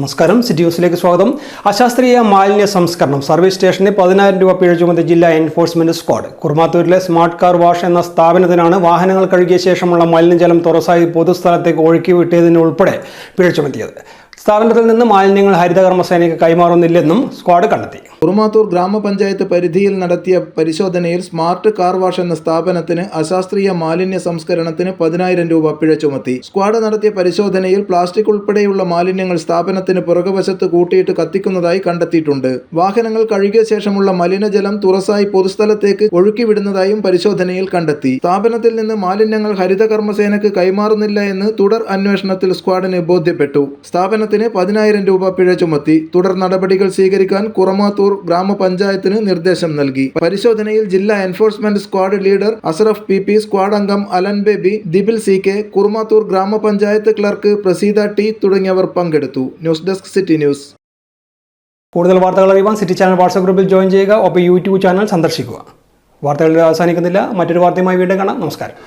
നമസ്കാരം. സിറ്റി ന്യൂസിലേക്ക് സ്വാഗതം. അശാസ്ത്രീയ മാലിന്യ സംസ്കരണം. സർവീസ് സ്റ്റേഷന് പതിനായിരം രൂപ പിഴ ചുമത്തി ജില്ലാ എൻഫോഴ്സ്മെന്റ് സ്ക്വാഡ്. കുർമാത്തൂരിലെ സ്മാർട്ട് കാർ വാഷ് എന്ന സ്ഥാപനത്തിനാണ് വാഹനങ്ങൾ കഴുകിയ ശേഷമുള്ള മലിനജലം തുറസായി പൊതുസ്ഥലത്തേക്ക് ഒഴുക്കി വിട്ടിയതിനുൾപ്പെടെ പിഴ ചുമത്തിയത്. സ്ഥാപനത്തിൽ നിന്ന് മാലിന്യങ്ങൾ ഹരിതകർമ്മസേനയ്ക്ക് കൈമാറുന്നില്ലെന്നും സ്ക്വാഡ് കണ്ടെത്തി. കുറുമാത്തൂർ ഗ്രാമപഞ്ചായത്ത് പരിധിയിൽ നടത്തിയ പരിശോധനയിൽ സ്മാർട്ട് കാർ വാഷ് എന്ന സ്ഥാപനത്തിന് അശാസ്ത്രീയ മാലിന്യ സംസ്കരണത്തിന് പതിനായിരം രൂപ പിഴ ചുമത്തി. സ്ക്വാഡ് നടത്തിയ പരിശോധനയിൽ പ്ലാസ്റ്റിക് ഉൾപ്പെടെയുള്ള മാലിന്യങ്ങൾ സ്ഥാപനത്തിന് പുറകുവശത്ത് കൂട്ടിയിട്ട് കത്തിക്കുന്നതായി കണ്ടെത്തിയിട്ടുണ്ട്. വാഹനങ്ങൾ കഴുകിയ ശേഷമുള്ള മലിനജലം തുറസായി പൊതുസ്ഥലത്തേക്ക് ഒഴുക്കിവിടുന്നതായും പരിശോധനയിൽ കണ്ടെത്തി. സ്ഥാപനത്തിൽ നിന്ന് മാലിന്യങ്ങൾ ഹരിതകർമ്മസേനയ്ക്ക് കൈമാറുന്നില്ല എന്ന് തുടർ അന്വേഷണത്തിൽ സ്ക്വാഡിന് ബോധ്യപ്പെട്ടു. സ്ഥാപനത്തിന് പതിനായിരം രൂപ പിഴ ചുമത്തി. തുടർ നടപടികൾ സ്വീകരിക്കാൻ കുറമാത്തൂർ ഗ്രാമപഞ്ചായത്തിന് നിർദ്ദേശം നൽകി. പരിശോധനയിൽ ജില്ലാ enforcement squad leader Ashraf P P squad അംഗം അലൻ ബേബി ദിബിൽ സി കെ കുറുമാത്തൂർ ഗ്രാമപഞ്ചായത്ത് ക്ലർക്ക് പ്രസീത ടി തുടങ്ങിയവർ പങ്കെടുത്തു. News desk city news. കൂടുതൽ വാർത്തകൾ അറിയുവാൻ സിറ്റി ചാനൽ വാട്സ്ആപ്പ് ഗ്രൂപ്പിൽ ജോയിൻ ചെയ്യുക. ഒപ്പം യൂട്യൂബ് ചാനൽ സന്ദർശിക്കുക. വാർത്തകൾ അവസാനിക്കുന്നില്ല. മറ്റൊരു വാർത്തയുമായി വീണ്ടും കാണാം. നമസ്കാരം.